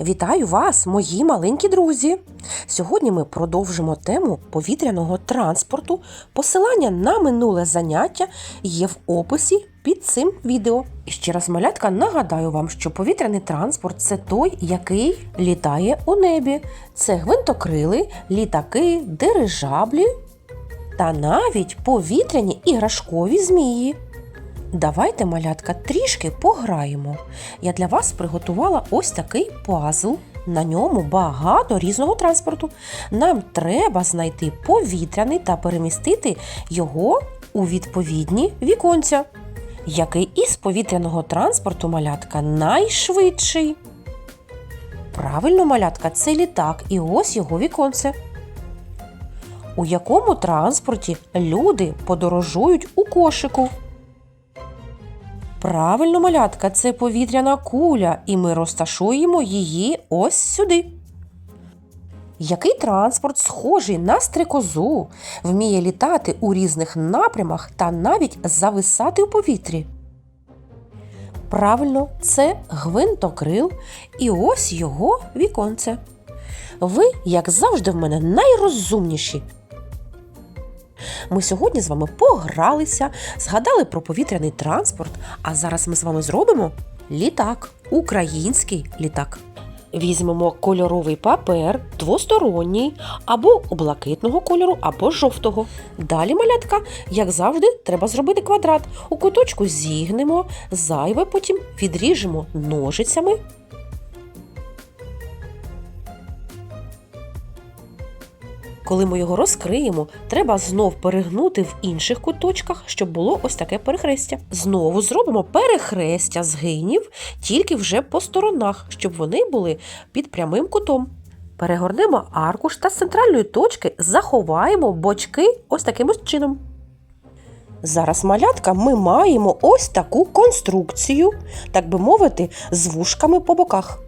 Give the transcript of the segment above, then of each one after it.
Вітаю вас, мої маленькі друзі! Сьогодні ми продовжимо тему повітряного транспорту. Посилання на минуле заняття є в описі під цим відео. І ще раз, малятка, нагадаю вам, що повітряний транспорт це той, який літає у небі. Це гвинтокрили, літаки, дирижаблі та навіть повітряні іграшкові змії. Давайте, малятка, трішки пограємо. Я для вас приготувала ось такий пазл. На ньому багато різного транспорту. Нам треба знайти повітряний та перемістити його у відповідні віконця. Який із повітряного транспорту малятка найшвидший? Правильно, малятка, це літак, і ось його віконце. У якому транспорті люди подорожують у кошику? Правильно, малятка, це повітряна куля, і ми розташуємо її ось сюди. Який транспорт схожий на стрекозу, вміє літати у різних напрямах та навіть зависати у повітрі? Правильно, це гвинтокрил, і ось його віконце. Ви, як завжди, в мене найрозумніші. Ми сьогодні з вами погралися, згадали про повітряний транспорт, а зараз ми з вами зробимо літак, український літак. Візьмемо кольоровий папер, двосторонній, або блакитного кольору, або жовтого. Далі, малятка, як завжди, треба зробити квадрат. У куточку зігнемо, зайве потім відріжемо ножицями. Коли ми його розкриємо, треба знов перегнути в інших куточках, щоб було ось таке перехрестя. Знову зробимо перехрестя згинів, тільки вже по сторонах, щоб вони були під прямим кутом. Перегорнемо аркуш та з центральної точки заховаємо бочки ось таким ось чином. Зараз, малятка, ми маємо ось таку конструкцію, так би мовити, з вушками по боках.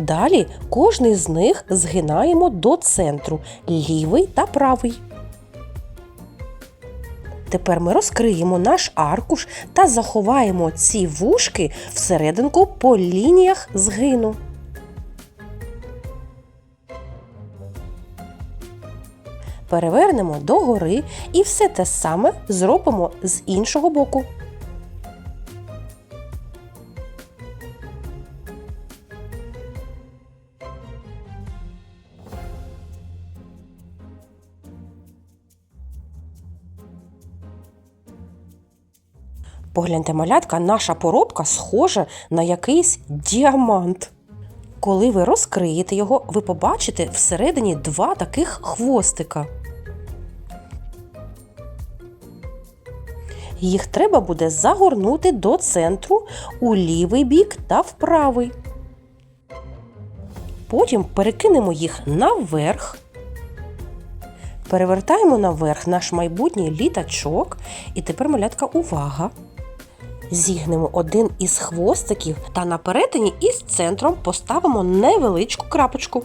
Далі кожний з них згинаємо до центру лівий та правий. Тепер ми розкриємо наш аркуш та заховаємо ці вушки всерединку по лініях згину. Перевернемо догори і все те саме зробимо з іншого боку. Погляньте, малятка, наша поробка схожа на якийсь діамант. Коли ви розкриєте його, ви побачите всередині два таких хвостика. Їх треба буде загорнути до центру у лівий бік та в правий. Потім перекинемо їх наверх. Перевертаємо наверх наш майбутній літачок. І тепер малятка увага. Зігнемо один із хвостиків та на перетині із центром поставимо невеличку крапочку.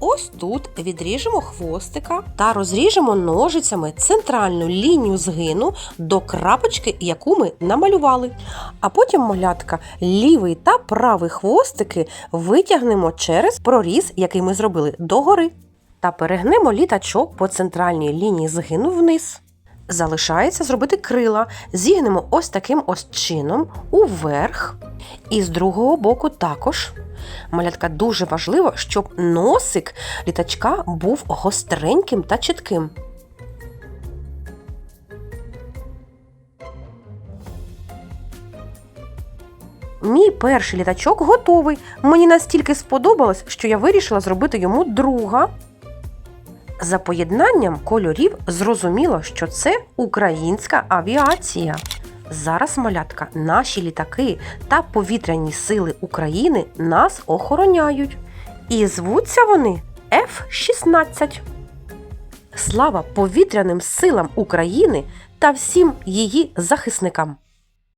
Ось тут відріжемо хвостика та розріжемо ножицями центральну лінію згину до крапочки, яку ми намалювали. А потім малятка лівий та правий хвостики витягнемо через проріз, який ми зробили догори. Та перегнемо літачок по центральній лінії згину вниз. Залишається зробити крила. Зігнемо ось таким ось чином уверх. І з другого боку також. Малятка дуже важливо, щоб носик літачка був гостреньким та чітким. Мій перший літачок готовий. Мені настільки сподобалось, що я вирішила зробити йому друга. За поєднанням кольорів зрозуміло, що це українська авіація. Зараз, малятка, наші літаки та повітряні сили України нас охороняють. І звуться вони F-16. Слава повітряним силам України та всім її захисникам!